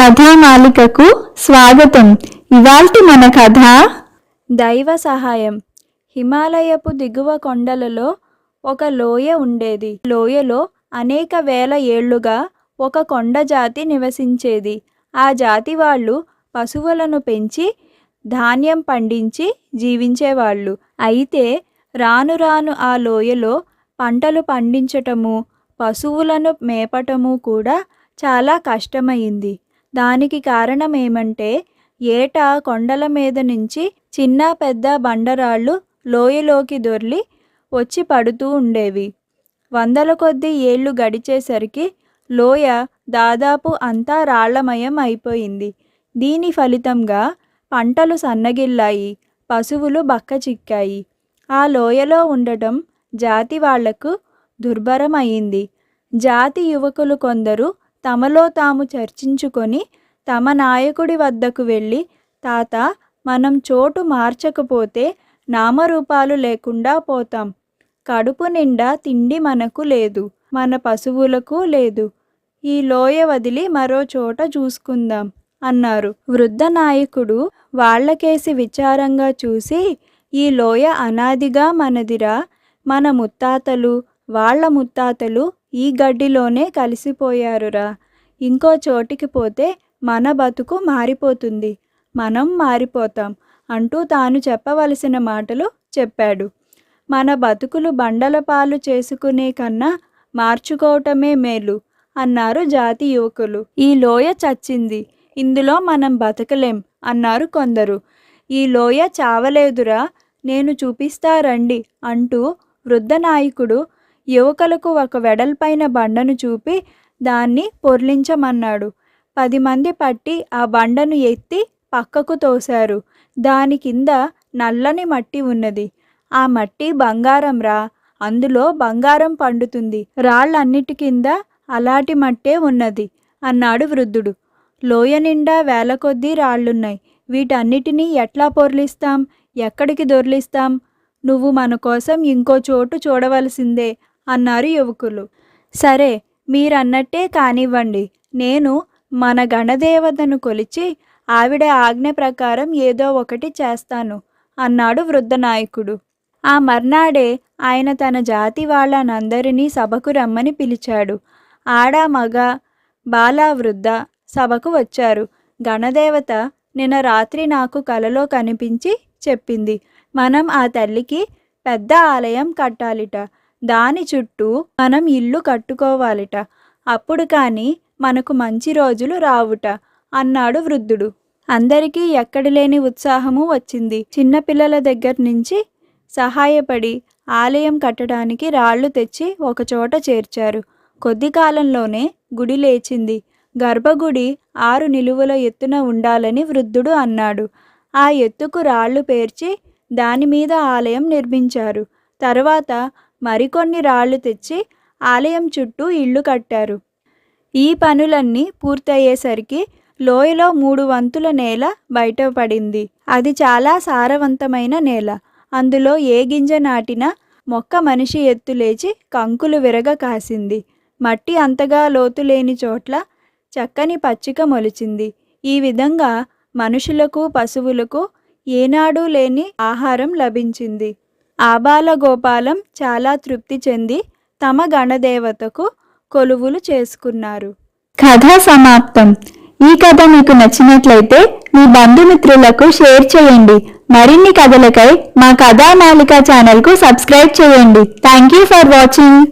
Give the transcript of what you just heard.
కథామాలికకు స్వాగతం. ఇవాల్టి మన కథ దైవ సహాయం. హిమాలయపు దిగువ కొండలలో ఒక లోయ ఉండేది. లోయలో అనేక వేల ఏళ్ళుగా ఒక కొండ జాతి నివసించేది. ఆ జాతి వాళ్ళు పశువులను పెంచి ధాన్యం పండించి జీవించేవాళ్ళు. అయితే రాను రాను ఆ లోయలో పంటలు పండించటము పశువులను మేపటము కూడా చాలా కష్టమైంది. దానికి కారణం ఏమంటే ఏటా కొండల మీద నుంచి చిన్న పెద్ద బండరాళ్ళు లోయలోకి దొర్లి వచ్చి పడుతూ ఉండేవి. వందల కొద్దీ ఏళ్ళు గడిచేసరికి లోయ దాదాపు అంతా రాళ్ళమయం అయిపోయింది. దీని ఫలితంగా పంటలు సన్నగిల్లాయి పశువులు బక్కచిక్కాయి. ఆ లోయలో ఉండటం జాతి వాళ్ళకు దుర్భరం అయింది జాతి యువకులు కొందరు తమలో తాము చర్చించుకొని తమ నాయకుడి వద్దకు వెళ్ళి తాత మనం చోటు మార్చకపోతే నామరూపాలు లేకుండా పోతాం. కడుపు నిండా తిండి మనకు లేదు మన పశువులకు లేదు. ఈ లోయ వదిలి మరో చోట చూసుకుందాం అన్నారు. వృద్ధ నాయకుడు వాళ్ళకేసి విచారంగా చూసి ఈ లోయ అనాదిగా మనదిరా మన ముత్తాతలు వాళ్ళ ముత్తాతలు ఈ గడ్డిలోనే కలిసిపోయారురా. ఇంకో చోటికి పోతే మన బతుకు మారిపోతుంది. మనం మారిపోతాం అంటూ తాను చెప్పవలసిన మాటలు చెప్పాడు. మన బతుకులు బండల పాలు చేసుకునే కన్నా మార్చుకోవటమే మేలు అన్నారు జాతి యువకులు. ఈ లోయ చచ్చింది. ఇందులో మనం బతకలేం అన్నారు కొందరు. ఈ లోయ చావలేదురా నేను చూపిస్తా రండి అంటూ వృద్ధ నాయకుడు యువకులకు ఒక వెడల్పైన బండను చూపి దాన్ని పొర్లించమన్నాడు. పది మంది పట్టి ఆ బండను ఎత్తి పక్కకు తోశారు. దాని కింద నల్లని మట్టి ఉన్నది. ఆ మట్టి బంగారం రా. అందులో బంగారం పండుతుంది. రాళ్ళన్నిటి కింద అలాంటి మట్టే ఉన్నది అన్నాడు వృద్ధుడు. లోయ నిండా వేల కొద్దీ రాళ్ళున్నాయి. వీటన్నిటినీ ఎట్లా పొర్లిస్తాం? ఎక్కడికి దొర్లిస్తాం? నువ్వు మన కోసం ఇంకో చోటు చూడవలసిందే అన్నారు యువకులు. సరే మీరన్నట్టే కానివ్వండి. నేను మన గణదేవతను కొలిచి ఆవిడ ఆజ్ఞ ప్రకారం ఏదో ఒకటి చేస్తాను అన్నాడు వృద్ధ నాయకుడు ఆ మర్నాడే ఆయన తన జాతి వాళ్ళనందరినీ సభకు రమ్మని పిలిచాడు. ఆడ మగ బాల వృద్ధ సభకు వచ్చారు. గణదేవత నిన్న రాత్రి నాకు కలలో కనిపించి చెప్పింది. మనం ఆ తల్లికి పెద్ద ఆలయం కట్టాలిట. దాని చుట్టూ మనం ఇల్లు కట్టుకోవాలిట. అప్పుడు కానీ మనకు మంచి రోజులు రావుట అన్నాడు వృద్ధుడు. అందరికీ ఎక్కడలేని ఉత్సాహము వచ్చింది. చిన్నపిల్లల దగ్గర నుంచి సహాయపడి ఆలయం కట్టడానికి రాళ్ళు తెచ్చి ఒకచోట చేర్చారు. కొద్ది కాలంలోనే గుడి లేచింది. గర్భగుడి ఆరు నిలువుల ఎత్తున ఉండాలని వృద్ధుడు అన్నాడు. ఆ ఎత్తుకు రాళ్ళు పేర్చి దాని మీద ఆలయం నిర్మించారు. తర్వాత మరికొన్ని రాళ్ళు తెచ్చి ఆలయం చుట్టూ ఇళ్ళు కట్టారు. ఈ పనులన్నీ పూర్తయ్యేసరికి లోయలో మూడు వంతుల నేల బయటపడింది అది చాలా సారవంతమైన నేల. అందులో ఏ గింజ నాటినా మొక్క మనిషి ఎత్తు లేచి కంకులు విరగ కాసింది. మట్టి అంతగా లోతు లేని చోట్ల చక్కని పచ్చిక మొలిచింది. ఈ విధంగా మనుషులకు పశువులకు ఏనాడు లేని ఆహారం లభించింది. ఆబాలగోపాలం చాలా తృప్తి చెంది తమ గణదేవతకు కొలువులు చేసుకున్నారు. కథ సమాప్తం. ఈ కథ మీకు నచ్చినట్లయితే మీ బంధుమిత్రులకు షేర్ చేయండి. మరిన్ని కథలకై మా కథామాలిక ఛానల్కు సబ్స్క్రైబ్ చేయండి. Thank you for watching.